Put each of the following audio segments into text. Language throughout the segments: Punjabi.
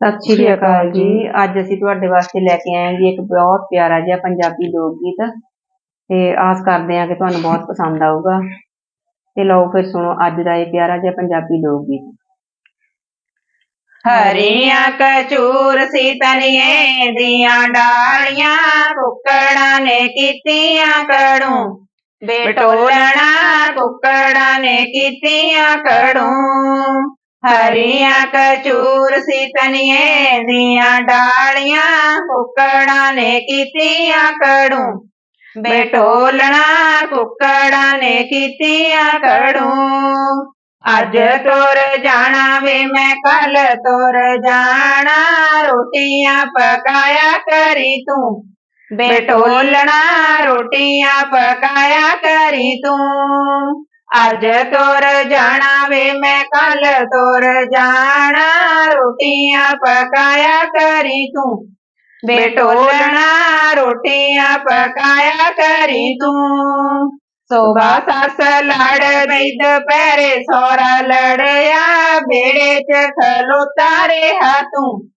ਸਤਿ ਸ਼੍ਰੀ ਅਕਾਲ ਜੀ। ਅੱਜ ਅਸੀਂ ਤੁਹਾਡੇ ਵਾਸਤੇ ਲੈ ਕੇ ਆਏ ਹਾਂ ਜੀ ਇੱਕ ਬਹੁਤ ਪਿਆਰਾ ਜਿਹਾ ਪੰਜਾਬੀ ਲੋਕ ਗੀਤ। ਤੇ ਆਸ ਕਰਦੇ ਹਾਂ ਕਿ ਤੁਹਾਨੂੰ ਬਹੁਤ ਪਸੰਦ ਆਊਗਾ। ਤੇ ਲਓ ਫਿਰ ਸੁਣੋ ਅੱਜ ਦਾ ਇਹ ਪਿਆਰਾ ਜਿਹਾ ਪੰਜਾਬੀ ਲੋਕ ਗੀਤ। ਹਰੀਆਂ ਕਚੂਰ ਸੀ ਤਨੀਏ ਦੀਆਂ ਡਾਲੀਆਂ ਕੁੱਕੜਾਂ ਨੇ ਕੀਤੀਆਂ ਕੜੂ। ਬੇਟੋਲਣਾ ਕੁੱਕੜਾਂ ਨੇ ਕੀਤੀਆਂ ਕੜੂ। ਹਰੀਆਂ ਕਚੂਰ ਸੀ ਤਨੀਏ ਦੀਆਂ ਡਾਲੀਆਂ ਕੁੱਕੜਾਂ ਨੇ ਕੀਤੀਆਂ ਕੜੂ ਬੇਟੋਲਣਾ ਕੁੱਕੜਾਂ ਨੇ ਕੀਤੀਆਂ ਕੜੂ ਅੱਜ ਤੁਰ ਜਾਣਾ ਵੇ ਮੈਂ ਕੱਲ ਤੁਰ ਜਾਣਾ ਰੋਟੀਆਂ ਪਕਾਇਆ ਕਰੀ ਤੂੰ ਬੇਟੋਲਣਾ ਰੋਟੀਆਂ ਪਕਾਇਆ ਕਰੀ ਤੂੰ ਅੱਜ ਤੋਰ ਜਾਣਾ ਵੇ ਮੈਂ ਕੱਲ ਤੋਰ ਜਾਣਾ, ਰੋਟੀਆਂ ਪਕਾਇਆ ਕਰੀ ਤੂੰ। ਬੇਟੋਲਣਾ, ਰੋਟੀਆਂ ਪਕਾਇਆ ਕਰੀ ਤੂੰ। ਸੋਗਾ ਸੱਸ ਲੜ ਗਈ ਦੁਪਹਿਰੇ ਸੋਰਾ ਲੜਿਆ ਬੇੜੇ ਚ ਖਲੋਤਾ ਰਿਹਾ ਤੂੰ।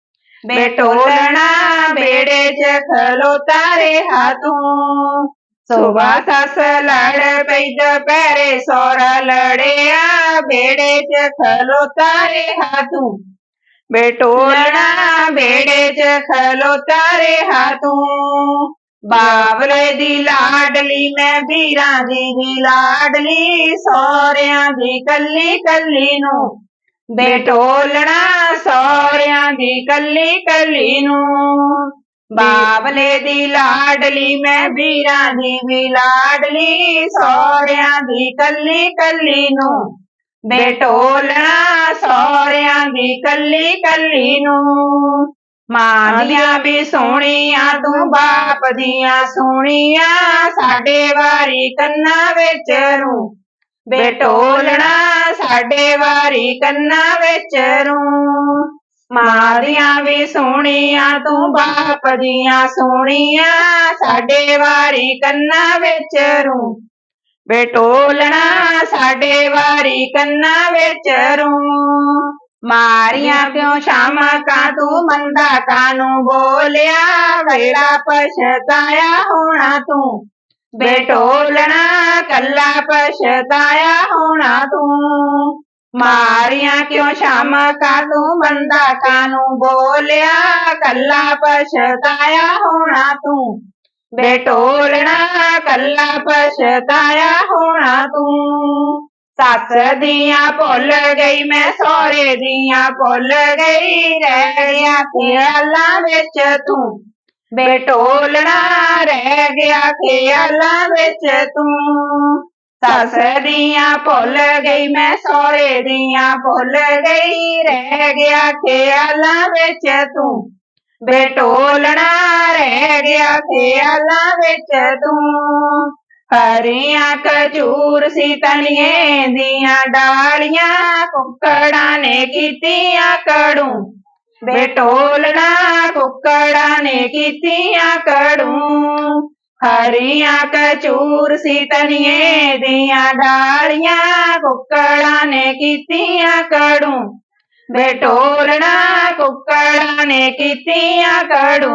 ਬੇਟੋਲਣਾ ਬੇੜੇ ਚ ਖਲੋਤਾ ਰਿਹਾ ਤੂੰ। ਸੋਗਾ ਸੱਸ ਲੜ ਪਈ ਦੁਪਹਿਰੇ ਸੋਰਾ ਲੜਿਆ ਬੇੜੇ ਚ ਖਲੋਤਾ ਰਿਹਾ ਤੂੰ। ਬੇਟੋਲਣਾ ਬੇੜੇ ਚ ਖਲੋਤਾ ਰਿਹਾ ਤੂੰ। ਬਾਬਲੇ ਦੀ ਲਾਡਲੀ ਮੈਂ ਵੀਰਾਂ ਦੀ ਵੀ ਲਾਡਲੀ ਸੋਹਰਿਆਂ ਦੀ ਕੱਲੀ ਕੱਲੀ ਨੂੰ। ਬੇਟੋਲਣਾ ਸੋਹਰਿਆਂ ਦੀ ਕੱਲੀ ਕੱਲੀ ਨੂੰ। ਬਾਬਲੇ ਦੀ ਲਾਡਲੀ ਮੈਂ ਵੀਰਾਂ ਦੀ ਵੀ ਲਾਡਲੀ ਸੋਹਰਿਆਂ ਦੀ ਕੱਲੀ ਕੱਲੀ ਨੂੰ। ਬੇਟੋਲਣਾ ਸੋਹਰਿਆਂ ਦੀ ਕੱਲੀ ਕੱਲੀ ਨੂੰ। ਮਾਂ ਦੀਆਂ ਵੀ ਸੋਹਣੀਆਂ ਤੂੰ ਬਾਪ ਦੀਆਂ ਸੋਹਣੀਆਂ ਸਾਡੇ ਵਾਰੀ ਕੰਨਾਂ ਵਿੱਚ ਰੂ। ਬੇਟੋਲਣਾ ਸਾਡੇ ਵਾਰੀ ਕੰਨਾਂ ਵਿੱਚ ਰੂ। ਮਾਂ ਦੀਆਂ ਵੀ ਸੋਹਣੀਆਂ, ਤੂੰ ਬਾਪ ਦੀਆਂ ਸੋਹਣੀਆਂ, ਸਾਡੇ ਵਾਰੀ ਕੰਨਾਂ ਵਿੱਚ ਰੂ। ਬੇਟੋਲਣਾ ਸਾਡੇ ਵਾਰੀ ਕੰਨਾਂ ਵਿੱਚ ਰੂ। ਮਾਰੀਆਂ ਪਿਓ ਸ਼ਾਮਾਂ ਕਾ, ਤੂੰ ਮੰਦਾ ਕਾਨੂੰ ਬੋਲਿਆ? ਵੇੜਾ ਪਛਤਾਇਆ ਹੋਣਾ ਤੂੰ। ਬੇਟੋਲਣਾ ਕੱਲਾ ਪਛਤਾਇਆ ਹੋਣਾ ਤੂੰ। ਮਾਰੀਆਂ ਕਿਉਂ ਸ਼ਾਮਾਂ ਕਾ ਤੂੰ ਮੰਦਾ ਕਾਨੂੰ ਬੋਲਿਆ? ਕੱਲਾ ਪਛਤਾਇਆ ਹੋਣਾ ਤੂੰ। ਬੇਟੋਲਣਾ, ਕੱਲਾ ਪਛਤਾਇਆ ਹੋਣਾ ਤੂੰ। ਸੱਸ ਦੀਆਂ ਭੁੱਲ ਗਈ, ਮੈਂ ਸਹੁਰੇ ਦੀਆਂ ਭੁੱਲ ਗਈ। ਰਹਿ ਗਿਆ ਖਿਆਲਾਂ ਵਿੱਚ ਤੂੰ। ਬੇਟੋਲਣਾ, ਰਹਿ ਗਿਆ ਖਿਆਲਾਂ ਵਿੱਚ ਤੂੰ। ਸੱਸ ਦੀਆਂ, ਭੁੱਲ ਗਈ ਮੈਂ ਸਹੁਰੇ ਦੀਆਂ, ਭੁੱਲ ਗਈ ਰਹਿ ਗਿਆ ਖਿਆਲਾਂ ਵਿੱਚ ਤੂੰ। ਬੇਟੋਲਣਾ ਰਹਿ ਗਿਆ ਖਿਆਲਾਂ ਵਿੱਚ ਤੂੰ। ਹਰੀਆਂ ਖਜੂਰ ਸੀ ਤਲੀਏ ਦੀਆਂ, ਡਾਲੀਆਂ ਕੁੱਕੜਾਂ ਨੇ ਕੀਤੀਆਂ ਕੜੂ। ਬੇਟੋਲਣਾ ਕੁੱਕੜਾਂ ਨੇ ਕੀਤੀਆਂ ਕੜੂ। ਹਰੀਆਂ ਕਚੂਰ ਸੀ ਤਲੀਏ ਦੀਆਂ ਡਾਲੀਆਂ ਕੁੱਕੜਾਂ ਨੇ ਕੀਤੀਆਂ ਕੜੂ। ਬੇਟੋਲਣਾ ਕੁੱਕੜਾਂ ਨੇ ਕੀਤੀਆਂ ਕੜੂ।